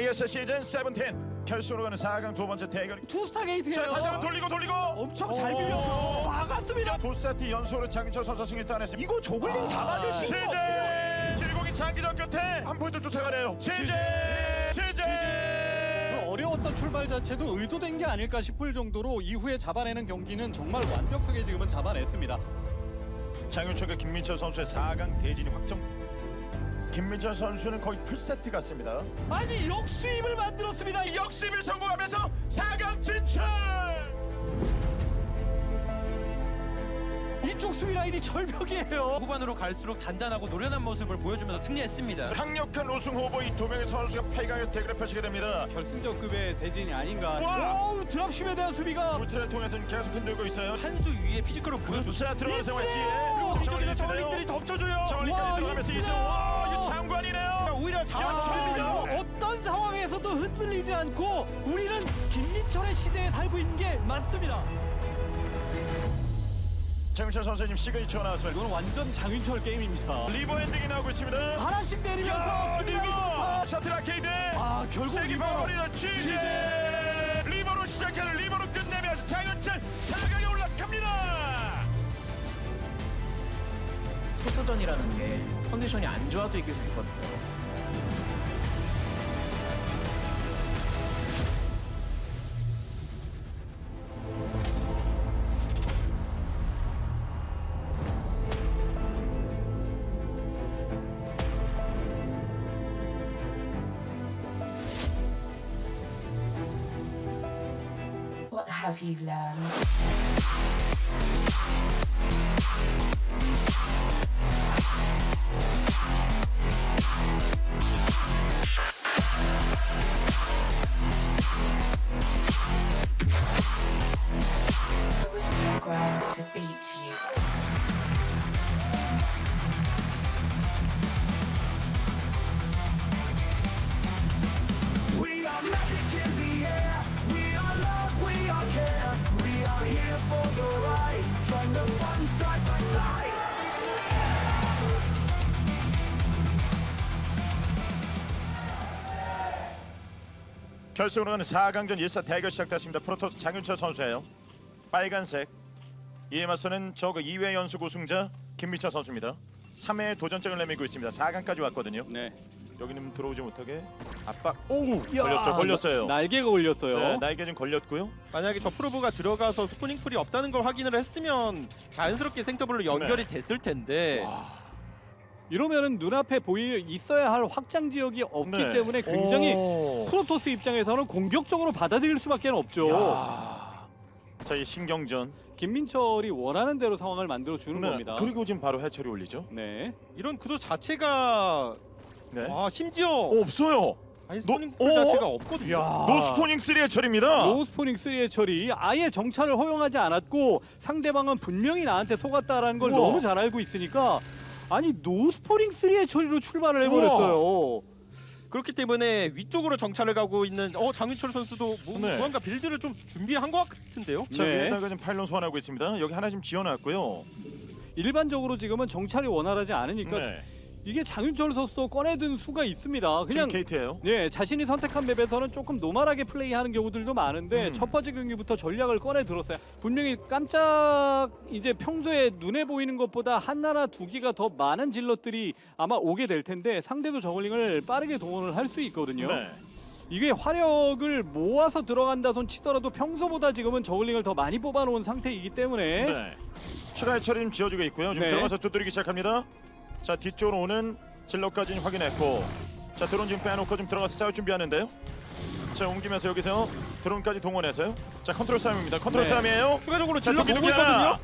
AS 시즌 17 결승으로 가는 4강 두 번째 대결. 투스타 자, 게이트예요. 다시 한번 돌리고 돌리고 엄청 잘 오. 비벼서 막았습니다. 두 세트 연속으로 장윤철 선수 승리 따냈습니다. 이거 조글링 잡아줄 수가 없어요. 길고기 장기전 끝에 한 포인트 쫓아가네요. 시제 시제 그 어려웠던 출발 자체도 의도된 게 아닐까 싶을 정도로 이후에 잡아내는 경기는 정말 완벽하게 지금은 잡아냈습니다. 장윤철과 김민철 선수의 4강 대진이 확정. 김민철 선수는 거의 풀세트 같습니다. 아니 역수입을 만들었습니다. 역습을 성공하면서 4강 진출. 이쪽 수비 라인이 절벽이에요. 후반으로 갈수록 단단하고 노련한 모습을 보여주면서 승리했습니다. 강력한 우승 후보 이두 명의 선수가 8강에서 대결을 펼치게 됩니다. 결승전급의 대진이 아닌가. 와! 오우 드랍심에 대한 수비가 울트라를 통해서는 계속 흔들고 있어요. 한 수 위에 피지컬을 보여줬어요. 자 들어가는 상황 뒤에 그리고 뒤쪽에서 자, 저울링들이 덮쳐줘요. 와, 저울링까지 들어가면서 와 이거 장관이네요. 오히려 야, 잡아줍니다. 어떤 상황에서도 흔들리지 않고 우리는 김민철의 시대에 살고 있는 게 맞습니다. 장윤철 선수님 시그니처가 나왔습니다. 이건 완전 장윤철 게임입니다. 리버 엔딩이 나오고 있습니다. 하나씩 내리면서 리버 셔틀 아케이드. 아 결국 세기 리버 바버리는 취재. 리버로 시작하는 리버로 끝내면서 장윤철 4강 토스전이라는 게 컨디션이 안 좋아도 이길 수 있거든요. 결승으로 가는 4강전 1사 대결 시작됐습니다. 프로토스 장윤철 선수예요. 빨간색. 이에 맞서는 저그 2회 연속 우승자 김미철 선수입니다. 3회 도전장을 내밀고 있습니다. 4강까지 왔거든요. 네. 여기는 들어오지 못하게 압박. 오 걸렸어요. 걸렸어요. 날개가 걸렸어요. 네, 날개 좀 걸렸고요. 만약에 저 프로브가 들어가서 스포닝풀이 없다는 걸 확인을 했으면 자연스럽게 생더블로 연결이 됐을 텐데 이러면은 눈앞에 보이 있어야 할 확장 지역이 없기 네. 때문에 굉장히 오. 프로토스 입장에서는 공격적으로 받아들일 수밖에 없죠. 야. 자, 이 신경전. 김민철이 원하는 대로 상황을 만들어 주는 네, 겁니다. 그리고 지금 바로 해철이 올리죠. 네. 이런 구도 자체가 네. 와 심지어 어, 없어요. 아예 스포닝 풀 어? 자체가 없거든요. 야. 노스포닝 3 해철입니다. 로스포닝 3의 처리 아예 정찰을 허용하지 않았고 상대방은 분명히 나한테 속았다라는 걸 우와. 너무 잘 알고 있으니까 아니 노스포닝 3의 처리로 출발을 해버렸어요. 그렇기 때문에 위쪽으로 정찰을 가고 있는 어 장윤철 선수도 뭐, 네. 무언가 빌드를 좀 준비한 것 같은데요. 자, 네. 위에다가 지금 파일론 소환하고 있습니다. 여기 하나 지금 지어놨고요. 일반적으로 지금은 정찰이 원활하지 않으니까 네. 이게 장윤철 선수도 꺼내든 수가 있습니다. 그냥 KT예요. 예, 자신이 선택한 맵에서는 조금 노멀하게 플레이하는 경우들도 많은데 음. 첫 번째 경기부터 전략을 꺼내 들었어요. 분명히 깜짝 이제 평소에 눈에 보이는 것보다 하나나 두 개가 더 많은 질럿들이 아마 오게 될 텐데 상대도 저글링을 빠르게 동원을 할 수 있거든요. 네. 이게 화력을 모아서 들어간다 손 치더라도 평소보다 지금은 저글링을 더 많이 뽑아놓은 상태이기 때문에 네. 추가 해처리 좀 지어주고 있고요. 지금 네. 들어가서 두드리기 시작합니다. 자 뒤쪽으로 오는 는 확인했고 자 드론 지금 빼놓고 좀 들어가서 싸울 준비하는데요. 자 옮기면서 여기서 드론까지 동원해서요. 자 컨트롤 싸움입니다. 컨트롤 네. 싸움이에요. 추가적으로 자 질러 보고. 있거든요.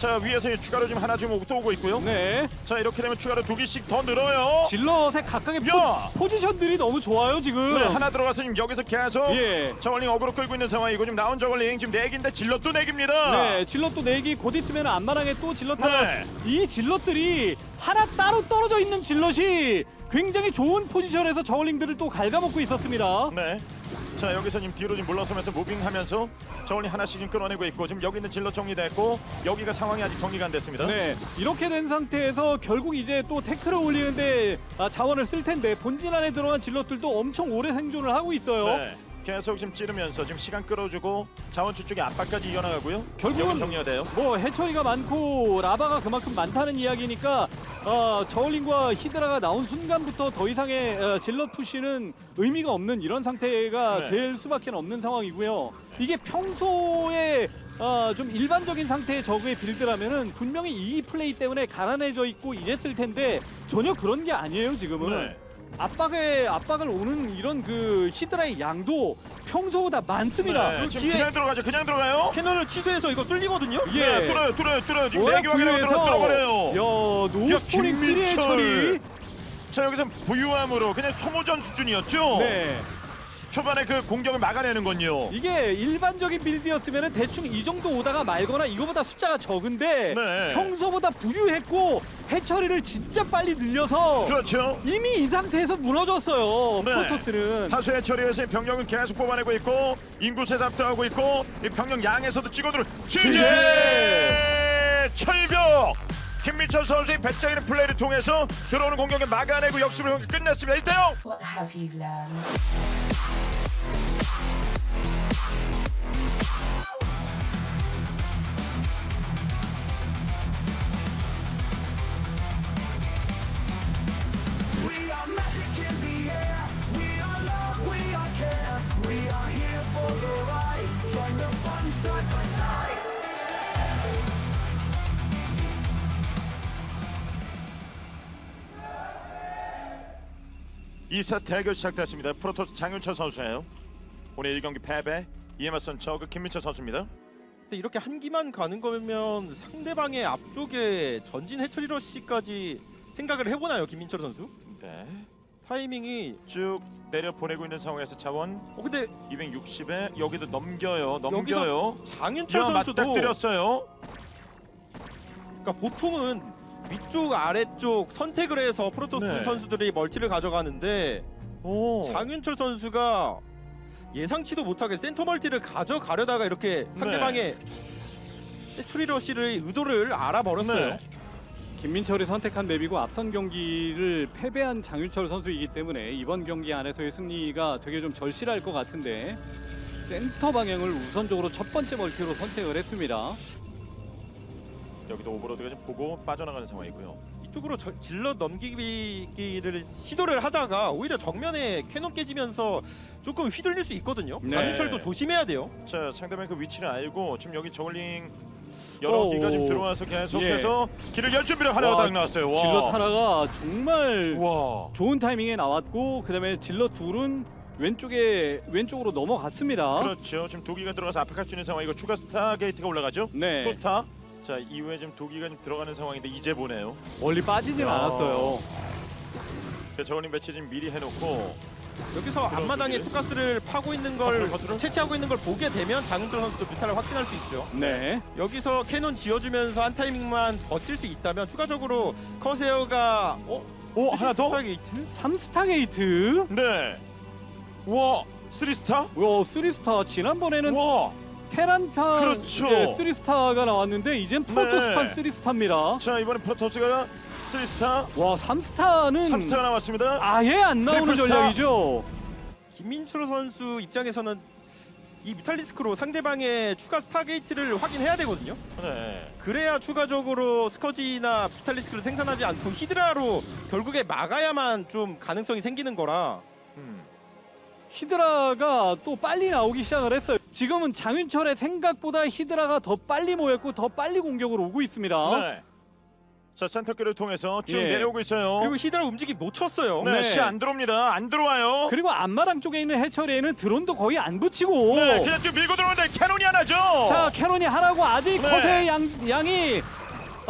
자 위에서 추가로 지금 하나 지금 또 오고 있고요. 네 자 이렇게 되면 추가로 두 개씩 더 늘어요. 질럿의 각각의 야! 포, 지션들이 너무 좋아요 지금. 네 하나 들어가서 지금 여기서 계속 예. 저걸링 어그로 끌고 있는 상황이고 지금 나온 저걸링 지금 네 개인데 질럿도 네 개입니다. 네, 질럿도 내기 곧 있으면 안마랑에 또 질럿 하나. 네. 이 질럿들이 하나 따로 떨어져 있는 질럿이 굉장히 좋은 포지션에서 저울링들을 또 갉아먹고 있었습니다. 네. 자 여기서 지금 뒤로 좀 물러서면서 무빙하면서 저울이 하나씩 지금 끌어내고 있고 지금 여기 있는 질러 정리됐고 여기가 상황이 아직 정리가 안 됐습니다. 네, 이렇게 된 상태에서 결국 이제 또 태클을 올리는데 아, 자원을 쓸 텐데 본진 안에 들어간 질럿들도 엄청 오래 생존을 하고 있어요. 네. 계속 지금 찌르면서 지금 시간 끌어주고 자원추 쪽에 압박까지 이어나가고요. 결국은 여기 정리가 돼요. 뭐 해처리가 많고 라바가 그만큼 많다는 이야기니까 어, 저울링과 히드라가 나온 순간부터 더 이상의 어, 질럿 푸시는 의미가 없는 이런 상태가 네. 될 수밖에 없는 상황이고요. 이게 평소에 어, 좀 일반적인 상태의 저그의 빌드라면은 분명히 이 플레이 때문에 가난해져 있고 이랬을 텐데 전혀 그런 게 아니에요 지금은. 네. 압박에 압박을 오는 이런 그 히드라의 양도 평소보다 많습니다. 네. 그 지금 뒤에- 그냥 들어가죠. 그냥 들어가요. 캐논을 취소해서 이거 뚫리거든요. 예. 네, 뚫어요, 뚫어요, 뚫어요. 지금 워낙 내기 확인하고 들어 뒤에서 들어버려요. 야 노스포링 야, 3의 김민철. 처리. 자 여기서 부유함으로 그냥 소모전 수준이었죠. 네. 초반에 그 공격을 막아내는 건요. 이게 일반적인 빌드였으면 대충 이 정도 오다가 말거나 이거보다 숫자가 적은데 네. 평소보다 부유했고 해처리를 진짜 빨리 늘려서 그렇죠. 이미 이 상태에서 무너졌어요. 네. 프로토스는. 다수의 처리에서 병력은 계속 뽑아내고 있고 인구 세삽도 하고 있고 이 병력 양에서도 찍어들어 지지 철벽 김민철 선수의 배짱 있는 플레이를 통해서 들어오는 공격을 막아내고 역습을 끝냈습니다. 1대0 2사 대결 시작됐습니다. 프로토스 장윤철 선수예요. 오늘 1경기 패배, 이에 맞선 저그 김민철 선수입니다. 근데 이렇게 한 기만 가는 거면 상대방의 앞쪽에 전진 해처리러시까지 생각을 해보나요, 김민철 선수? 네. 타이밍이 쭉 내려 보내고 있는 상황에서 자원 어 근데 260에 여기도 넘겨요, 넘겨요. 장윤철 선수도 맞닥뜨렸어요. 그러니까 보통은 위쪽 아래쪽 선택을 해서 프로토스 네. 선수들이 멀티를 가져가는데 오. 장윤철 선수가 예상치도 못하게 센터 멀티를 가져가려다가 이렇게 상대방의 해처리 러시를 의도를 알아버렸어요. 네. 김민철이 선택한 맵이고 앞선 경기를 패배한 장윤철 선수이기 때문에 이번 경기 안에서의 승리가 되게 좀 절실할 것 같은데 센터 방향을 우선적으로 첫 번째 멀티로 선택을 했습니다. 여기도 오버로드가 좀 보고 빠져나가는 상황이고요 이쪽으로 저- 질러 넘기기를 시도를 하다가 오히려 정면에 캐논 깨지면서 조금 휘둘릴 수 있거든요. 네. 장윤철도 조심해야 돼요. 자 상대방 그 위치를 알고 지금 여기 저글링 여러 오. 기가 지금 들어와서 계속해서 길을 열 준비를 하려고 와, 딱 나왔어요. 와. 질럿 하나가 정말 와. 좋은 타이밍에 나왔고 그다음에 질럿 둘은 왼쪽에 왼쪽으로 넘어갔습니다. 그렇죠. 지금 도기가 들어가서 압박할 수 있는 상황이고 추가 스타 게이트가 올라가죠. 네, 토스타. 자 이후에 지금 도기가 좀 들어가는 상황인데 이제 보네요. 멀리 빠지진 야. 않았어요. 그 저글링 배치 지금 미리 해놓고 여기서 앞마당에? 투가스를 파고 있는 걸 커트를? 채취하고 있는 걸 보게 되면 장윤철 선수도 뮤탈을 확신할 수 있죠. 네, 여기서 캐논 지어주면서 한 타이밍만 버틸 수 있다면 추가적으로 커세어가 어? 오 하나 더. 스타 게이트? 3스타 게이트. 네. 와. 쓰리 스타. 와, 3스타 지난번에는 와. 테란판 그렇죠. 예, 3스타가 나왔는데 이젠 프로토스판 네. 3스타입니다. 자 이번에 프로토스가 쓰리 스타. 와, 3스타는 3스타가 나왔습니다. 아예 안 나오는 트리플 스타. 전략이죠. 김민철 선수 입장에서는 이 뮤탈리스크로 상대방의 추가 스타게이트를 확인해야 되거든요. 네. 그래야 추가적으로 스커지나 뮤탈리스크를 생산하지 않고 히드라로 결국에 막아야만 좀 가능성이 생기는 거라 음. 히드라가 또 빨리 나오기 시작을 했어요. 지금은 장윤철의 생각보다 히드라가 더 빨리 모였고 더 빨리 공격으로 오고 있습니다. 네. 자 센터길을 통해서 쭉 예. 내려오고 있어요. 그리고 히드라 움직임 놓쳤어요. 네, 네. 시 안 들어옵니다. 안 들어와요. 그리고 앞마당 쪽에 있는 해처리에는 드론도 거의 안 붙이고 네, 그냥 쭉 밀고 들어오는데 캐논이 하나죠. 자 캐논이 하나고 아직 네. 커세의 양, 양이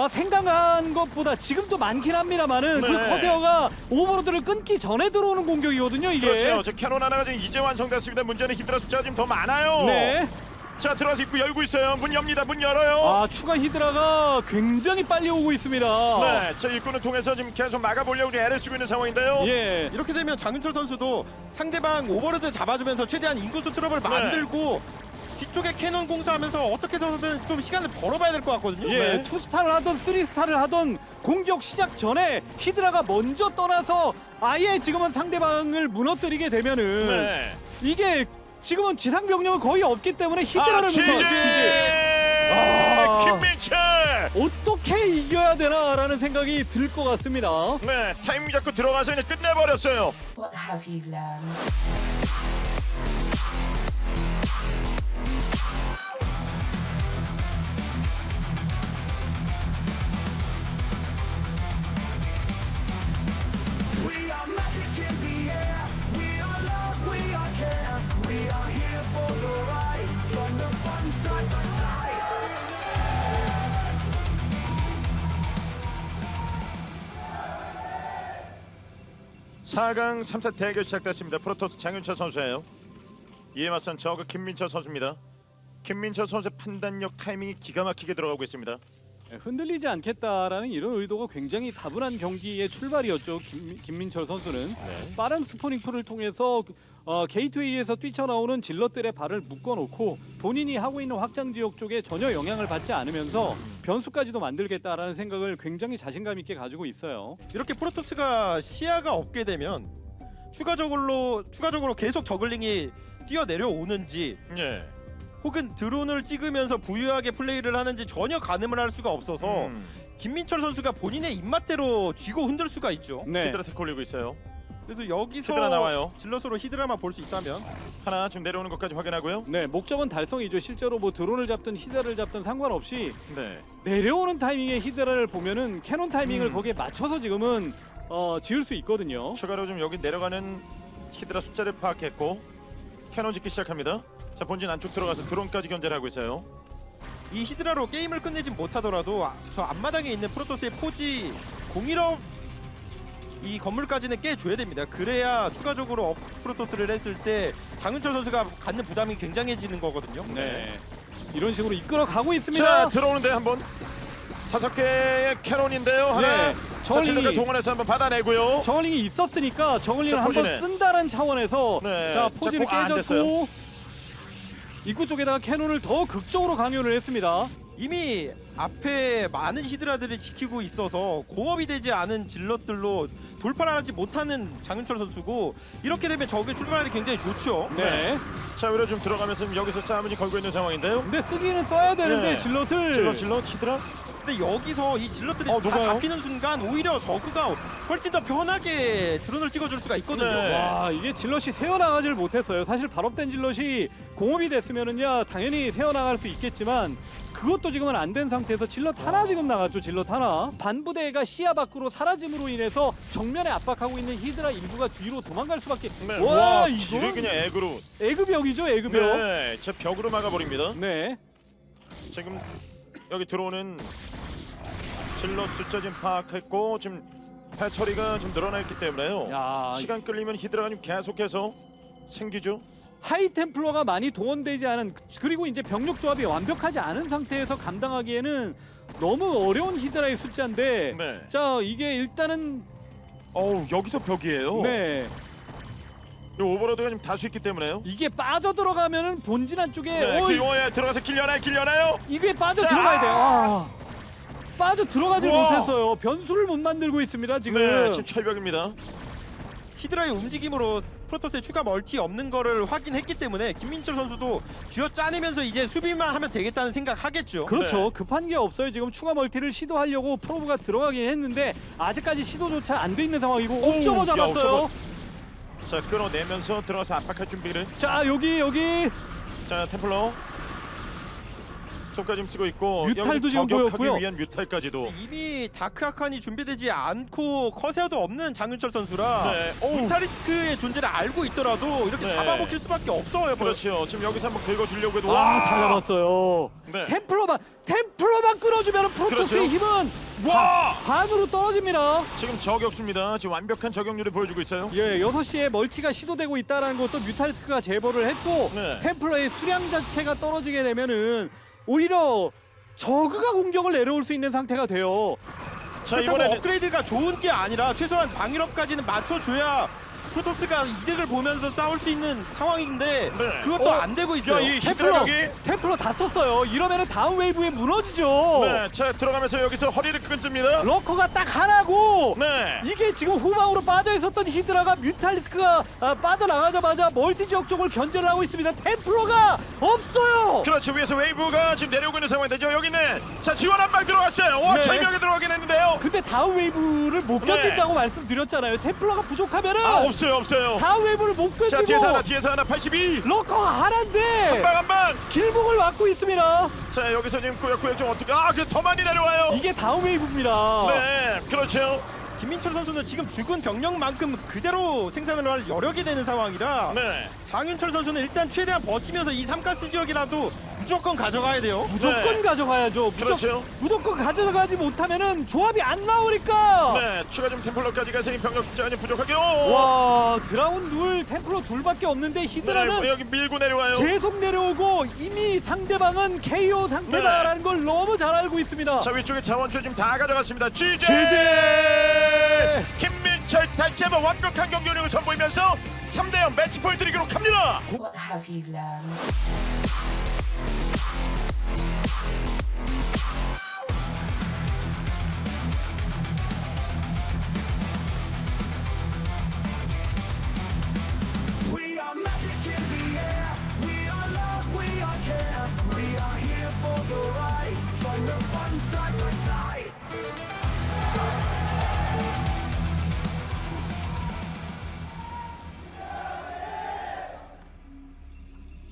아, 생각한 것보다 지금도 많긴 합니다만은 그 네. 커세어가 오버로드를 끊기 전에 들어오는 공격이거든요 이게 그렇죠. 저 캐논 하나가 지금 이제 완성됐습니다. 문제는 히드라 숫자가 지금 더 많아요. 네 자 들어가서 입구 열고 있어요. 문 엽니다. 문 열어요. 아 추가 히드라가 굉장히 빨리 오고 있습니다. 네, 자 입구는 통해서 지금 계속 막아보려고 애를 쓰고 있는 상황인데요. 예. 이렇게 되면 장윤철 선수도 상대방 오버로드 잡아주면서 최대한 인구수 트러블을 네. 만들고 뒤쪽에 캐논 공사하면서 어떻게 해서든 좀 시간을 벌어봐야 될 것 같거든요. 예, 네. 투스타를 하던 쓰리스타를 하던 공격 시작 전에 히드라가 먼저 떠나서 아예 지금은 상대방을 무너뜨리게 되면은 네. 이게 지금은 지상 병력은 거의 없기 때문에 히드라를 아, 무서 지지! 아. 김민철! 어떻게 이겨야 되나라는 생각이 들 것 같습니다. 네, 타이밍 잡고 들어가서 그냥 끝내버렸어요. 4강 3차 대결 시작됐습니다. 프로토스 장윤철 선수예요. 이에 맞선 저그 김민철 선수입니다. 김민철 선수의 판단력 타이밍이 기가 막히게 들어가고 있습니다. 예, 흔들리지 않겠다라는 이런 의도가 굉장히 다분한 경기의 출발이었죠. 김, 김민철 선수는 네. 빠른 스포닝풀을 통해서 어, 게이트웨이에서 뛰쳐나오는 질럿들의 발을 묶어놓고 본인이 하고 있는 확장 지역 쪽에 전혀 영향을 받지 않으면서 변수까지도 만들겠다라는 생각을 굉장히 자신감 있게 가지고 있어요. 이렇게 프로토스가 시야가 없게 되면 추가적으로 추가적으로 계속 저글링이 뛰어 내려오는지 예. 혹은 드론을 찍으면서 부유하게 플레이를 하는지 전혀 가늠을 할 수가 없어서 음. 김민철 선수가 본인의 입맛대로 쥐고 흔들 수가 있죠. 네. 히드라 올리고 있어요. 그래도 여기서 히드라 나와요. 질럿으로 히드라만 볼 수 있다면 하나 지금 내려오는 것까지 확인하고요. 네, 목적은 달성이죠. 실제로 뭐 드론을 잡든 히드라를 잡든 상관없이 네. 내려오는 타이밍에 히드라를 보면은 캐논 타이밍을 음. 거기에 맞춰서 지금은 어, 지을 수 있거든요. 추가로 좀 여기 내려가는 히드라 숫자를 파악했고 캐논 짓기 시작합니다. 자 본진 안쪽 들어가서 드론까지 견제를 하고 있어요. 이 히드라로 게임을 끝내진 못하더라도 아- 저 앞마당에 있는 프로토스의 포지 공일업 이 건물까지는 깨줘야 됩니다. 그래야 추가적으로 업 프로토스를 했을 때 장윤철 선수가 갖는 부담이 굉장해지는 거거든요. 네. 이런 식으로 이끌어 가고 자 있습니다. 들어오는데 한번 다섯 개의 캐논인데요. 하나. 네, 자 질러가 저글링이 동원해서 한번 받아내고요. 저글링이 있었으니까 저글링을 자, 한번. 쓴다는 차원에서 네. 자 자, 포지를 공- 아, 안 됐어요. 깨졌고 입구 쪽에다가 캐논을 더 극적으로 강요를 했습니다. 이미 앞에 많은 히드라들을 지키고 있어서 공업이 되지 않은 질럿들로 돌파를 하지 못하는 장윤철 선수고 이렇게 되면 적의 출발이 굉장히 좋죠. 네. 자 위로 좀 들어가면서 지금 여기서 싸움을 지금 걸고 있는 상황인데요. 근데 쓰기는 써야 되는데 네. 질럿을 질러 질러 히드라. 근데 여기서 이 질럿들이 어, 다 녹아요? 잡히는 순간 오히려 저그가 훨씬 더 편하게 드론을 찍어줄 수가 있거든요. 네. 와 이게 질럿이 새어나가질 못했어요. 사실 발업된 질럿이 공업이 됐으면은야 당연히 새어나갈 수 있겠지만 그것도 지금은 안 된 상태에서 질럿 하나 지금 나갔죠. 질럿 하나. 반부대가 시야 밖으로 사라짐으로 인해서 정면에 압박하고 있는 히드라 일부가 뒤로 도망갈 수밖에. 네. 와, 와 이거 길을 그냥 액으로. 에그벽이죠. 에그벽. 네. 저 벽으로 막아버립니다. 네. 지금 여기 들어오는 질러 숫자 지금 파악했고 지금 해처리가 좀 늘어나 있기 때문에요. 야 시간 끌리면 히드라가 좀 계속해서 생기죠. 하이템플러가 많이 동원되지 않은 그리고 이제 병력 조합이 완벽하지 않은 상태에서 감당하기에는 너무 어려운 히드라의 숫자인데 네. 자 이게 일단은 어우 여기도 벽이에요. 네 이 오버로드가 지금 다수 있기 때문에요. 이게 빠져 들어가면은 본진 한 쪽에 네. 어, 그 용어에 들어가서 길려나요, 길려나요. 이게 빠져 자! 들어가야 돼요. 아, 빠져 들어가질 우와! 못했어요. 변수를 못 만들고 있습니다 지금. 네, 지금 철벽입니다. 히드라의 움직임으로 프로토스의 추가 멀티 없는 거를 확인했기 때문에 김민철 선수도 쥐어 짜내면서 이제 수비만 하면 되겠다는 생각 하겠죠. 그렇죠. 네. 급한 게 없어요. 지금 추가 멀티를 시도하려고 프로브가 들어가긴 했는데 아직까지 시도조차 안 돼 있는 상황이고 오, 옵저버 야, 잡았어요. 자 끌어내면서 들어가서 압박할 준비를. 자 여기 여기 자 템플러. 속까지 쓰고 있고 뮤탈도 지금 저격하기 보였고요. 위한 뮤탈까지도. 이미 다크 아칸이 준비되지 않고 커세어도 없는 장윤철 선수라 네. 어우. 무타리스크의 존재를 알고 있더라도 이렇게 네. 잡아먹힐 수밖에 없어요. 그렇죠. 지금 여기서 한번 긁어 주려고 해도 와, 다 잡았어요. 네. 템플러만 템플러만 끌어주면 프로토스의 그렇죠. 힘은 와! 반으로 떨어집니다. 지금 저격수입니다. 지금 완벽한 저격률을 보여주고 있어요. 예, 6시에 멀티가 시도되고 있다는 것도 뮤탈리스크가 제보를 했고 네. 템플러의 수량 자체가 떨어지게 되면은 오히려 저그가 공격을 내려올 수 있는 상태가 돼요. 자, 그렇다고 이번에는 업그레이드가 좋은 게 아니라 최소한 방위력까지는 맞춰줘야 프로토스가 이득을 보면서 싸울 수 있는 상황인데 네. 그것도 어? 안 되고 있어요. 야, 이 템플러, 템플러 다 썼어요. 이러면은 다음 웨이브에 무너지죠. 네, 자 들어가면서 여기서 허리를 끊습니다. 러커가 딱 하나고 네. 이게 지금 후방으로 빠져 있었던 히드라가 뮤탈리스크가 아, 빠져나가자마자 멀티 지역 쪽을 견제를 하고 있습니다. 템플러가 없어요. 그렇죠. 위에서 웨이브가 지금 내려오고 있는 상황인데죠. 여기는 자 지원 한방 들어갔어요. 와, 네. 절벽에 들어가긴 했는데요. 근데 다음 웨이브를 못 네. 견딘다고 말씀드렸잖아요. 템플러가 부족하면은 아, 없 어요, 없어요. 다음 웨이브를 못 자, 뒤에서 하나, 뒤에서 하나 82. 러커가 하나인데 방한 방. 길목을 막고 있습니다. 자, 여기서 지금 꾸역꾸역 좀 어떻게 아, 그더 많이 내려와요. 이게 다음 웨이브입니다. 네, 그렇죠. 김민철 선수는 지금 죽은 병력만큼 그대로 생산을 할 여력이 되는 상황이라 네. 장윤철 선수는 일단 최대한 버티면서 이 3가스 지역이라도 무조건 가져가야 돼요. 무조건 네. 가져가야죠. 무조, 그렇죠. 무조건 가져가지 못하면은 조합이 안 나오니까. 네, 추가 좀 템플러까지 가서 이 병력 숫자가 좀 부족하게. 오! 와 드라운 둘 템플러 둘밖에 없는데 네, 히드라는 여기 밀고 내려와요. 계속 내려오고 이미 상대방은 KO 상태다라는 걸 너무 잘 알고 있습니다. 자, 위쪽에 자원줄 지금 다 가져갔습니다. GJ! 제제 김민철 다시 한번 완벽한 경기력을 선보이면서 3대0 매치 포인트를 기록합니다. What have you learned?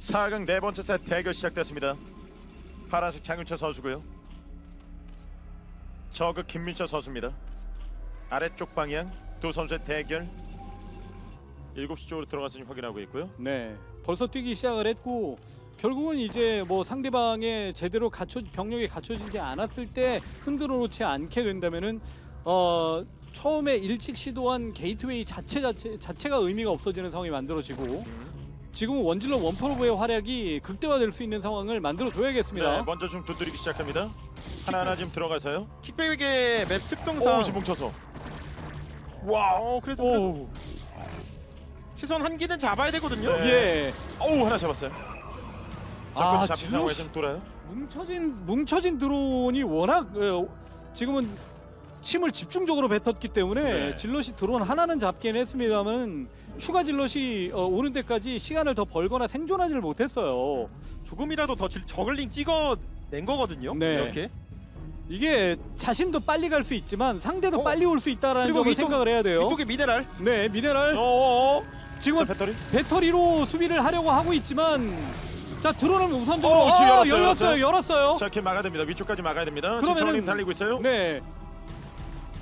4강 네 번째 세트 대결 시작됐습니다. 파란색 장윤철 선수고요. 저그 김민철 선수입니다. 아래쪽 방향 두 선수의 대결 7시 쪽으로 들어가서 확인하고 있고요. 네. 벌써 뛰기 시작을 했고 결국은 이제 뭐 상대방의 제대로 갖춰 병력이 갖춰지지 않았을 때 흔들어 놓지 않게 된다면은 어 처음에 일찍 시도한 게이트웨이 자체 자체 자체가 의미가 없어지는 상황이 만들어지고 음. 지금은 원질러 원퍼로브의 활약이 극대화될 수 있는 상황을 만들어 줘야겠습니다. 네, 먼저 좀 두드리기 시작합니다. 하나하나 지금 들어가서요. 킥백의 맵 특성상 오, 지금 뭉쳐서. 와, 어, 그래도 오, 최소한 한 기는 잡아야 되거든요. 네. 예. 오 하나 잡았어요. 아, 아, 잡힌 상황에 좀 돌아요. 뭉쳐진 뭉쳐진 드론이 워낙 어, 지금은 침을 집중적으로 뱉었기 때문에 네. 질럿이 드론 하나는 잡긴 했습니다만 추가 질럿이 어, 오는 데까지 시간을 더 벌거나 생존하지를 못했어요. 조금이라도 더 질- 저글링 찍어낸 거거든요. 네. 이렇게. 이게 자신도 빨리 갈 수 있지만 상대도 어? 빨리 올 수 있다라는 그리고 점을 위쪽- 생각을 해야 돼요. 이쪽에 미네랄. 네, 미네랄 어, 지금은 자, 배터리. 배터리로 수비를 하려고 하고 있지만 자 드론은 우선적으로 어, 지금 아, 열었어요, 열었어요, 열었어요. 자, 이렇게 막아야 됩니다. 위쪽까지 막아야 됩니다. 지금 그러면은- 정림 달리고 있어요. 네.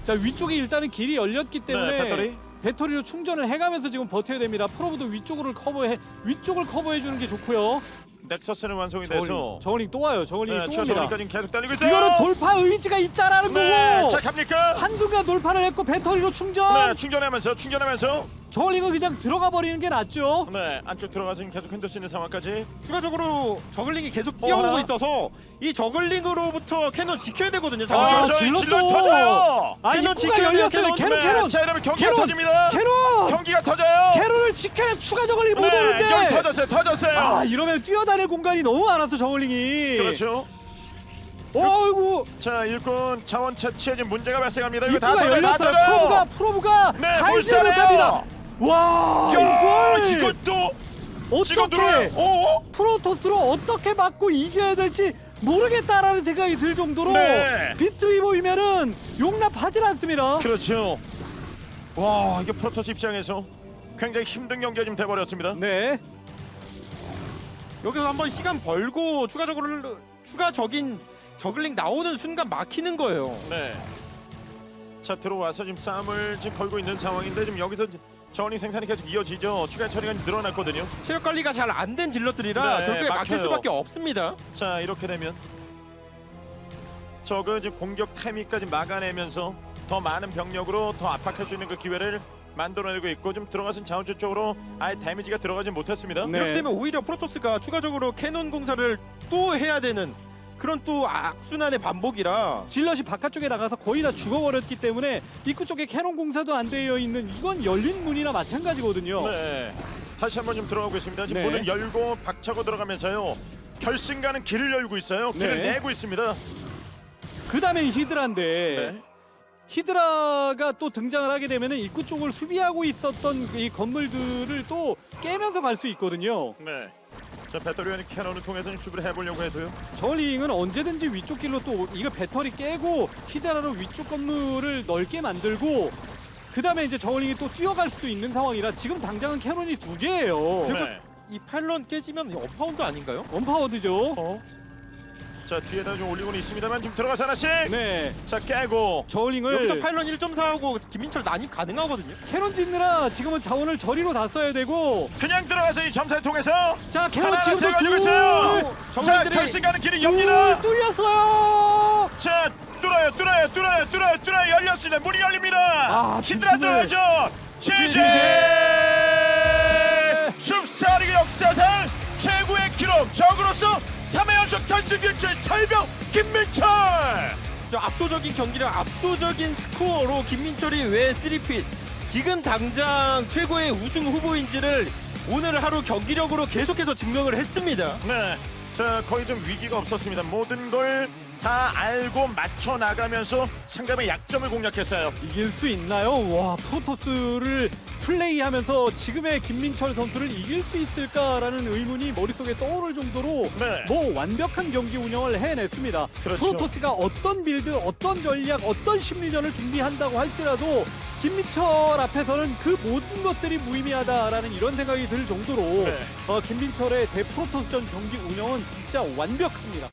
자 위쪽에 일단은 길이 열렸기 때문에 네, 배터리. 배터리로 충전을 해가면서 지금 버텨야 됩니다. 프로브도 위쪽으로 커버해 위쪽을 커버해 주는 게 좋고요. 넥서스는 완성이 돼서 저글링 또 와요. 저글링이 네, 또 옵니다. 최소리까지 계속 달리고 있어요. 이거는 돌파 의지가 있다라는 네, 거고 자 갑니까? 한순간 돌파를 했고 배터리로 충전. 네, 충전하면서 충전하면서 저글링은 그냥 들어가 버리는 게 낫죠. 네 안쪽 들어가서 지금 계속 흔들 수 있는 상황까지. 추가적으로 저글링이 계속 뛰어오고 어라? 있어서 이 저글링으로부터 캐논 지켜야 되거든요. 아. 저 질럿도- 질럿 터져요. 아 캐논 입구가 지켜야 돼요, 열렸어요. 캐논. 캐논 네, 캐논 자 이러면 경기가 캐논! 터집니다. 캐논 경기가 터져요. 캐논을 지켜야 추가 저글링이 못 네, 오는데. 터졌어요. 터졌어요. 아 이러면 뛰어다닐 공간이 너무 많아서 저글링이. 그렇죠. 어이구 자 일꾼 자원 채취에 지금 문제가 발생합니다. 이거 다 입구가 터져요. 다 열렸어요. 터져요. 프로브가 프로브가 네, 물살이에요. 못합니다. 와 야, 이걸 이것도 지금 들어요. 어떻게 오. 프로토스로 어떻게 막고 이겨야 될지 모르겠다라는 생각이 들 정도로 네. 비트위 보이면은 용납하질 않습니다. 그렇죠. 와 이게 프로토스 입장에서 굉장히 힘든 경기가 지금 돼버렸습니다. 네. 여기서 한번 시간 벌고 추가적으로 추가적인 저글링 나오는 순간 막히는 거예요. 네. 자 들어와서 지금 싸움을 지금 걸고 있는 상황인데 지금 여기서 저울링 생산이 계속 이어지죠. 추가 처리가 늘어났거든요. 체력 관리가 잘 안 된 질럿들이라 네, 결국에 막힐 막혀요. 수밖에 없습니다. 자 이렇게 되면 저그 지금 공격 타이밍까지 막아내면서 더 많은 병력으로 더 압박할 수 있는 그 기회를 만들어내고 있고 좀 들어가신 자원주 쪽으로 아예 데미지가 들어가지 못했습니다. 네. 이렇게 되면 오히려 프로토스가 추가적으로 캐논 공사를 또 해야 되는 그런 또 악순환의 반복이라 질럿이 바깥쪽에 나가서 거의 다 죽어버렸기 때문에 입구 쪽에 캐논 공사도 안 되어 있는 이건 열린 문이나 마찬가지거든요. 네. 다시 한번 좀 들어가고 있습니다. 지금 네. 문을 열고 박차고 들어가면서요. 결승 가는 길을 열고 있어요. 길을 네. 내고 있습니다. 그 다음엔 히드라인데 네. 히드라가 또 등장을 하게 되면 입구 쪽을 수비하고 있었던 이 건물들을 또 깨면서 갈 수 있거든요. 네. 자 배터리와 캐논을 통해서 좀 수비를 해보려고 해도요. 저울링은 언제든지 위쪽 길로 또 이거 배터리 깨고 히드라로 위쪽 건물을 넓게 만들고 그 다음에 이제 저울링이 또 뛰어갈 수도 있는 상황이라 지금 당장은 캐논이 두 개예요. 그리고 네. 이 팔런 깨지면 업파운드 아닌가요? 원파워드죠. 어. 자 뒤에다 좀 올리고는 있습니다만 지금 들어가서 하나씩. 네. 자 깨고. 저울링을 여기서 팔런 1.4하고 김민철 난입 가능하거든요. 캐논 짓느라 지금은 자원을 저리로 다 써야 되고 그냥 들어가서 이 점사를 통해서 자 캐논 하나 지금도 가지고 둘, 있어요. 자 정글들이 결승 가는 길이 엽니다. 둘 뚫렸어요. 자 뚫어요 뚫어요 뚫어요 뚫어요 뚫어요 열렸습니다. 문이 열립니다. 아, 히드라 뒷문을. 들어야죠. 지지. 숲스타리그 역사상 최고의 기록 적으로서 3회 연속 결승 진출 철병 김민철. 저 압도적인 경기력, 압도적인 스코어로 김민철이 왜 3핏 지금 당장 최고의 우승 후보인지를 오늘 하루 경기력으로 계속해서 증명을 했습니다. 네. 자 거의 좀 위기가 없었습니다. 모든 걸 다 알고 맞춰 나가면서 상대방의 약점을 공략했어요. 이길 수 있나요? 와 프로토스를 플레이하면서 지금의 김민철 선수를 이길 수 있을까라는 의문이 머릿속에 떠오를 정도로 네. 뭐 완벽한 경기 운영을 해냈습니다. 그렇죠. 프로토스가 어떤 빌드, 어떤 전략, 어떤 심리전을 준비한다고 할지라도 김민철 앞에서는 그 모든 것들이 무의미하다라는 이런 생각이 들 정도로 네. 어, 김민철의 대프로토스전 경기 운영은 진짜 완벽합니다.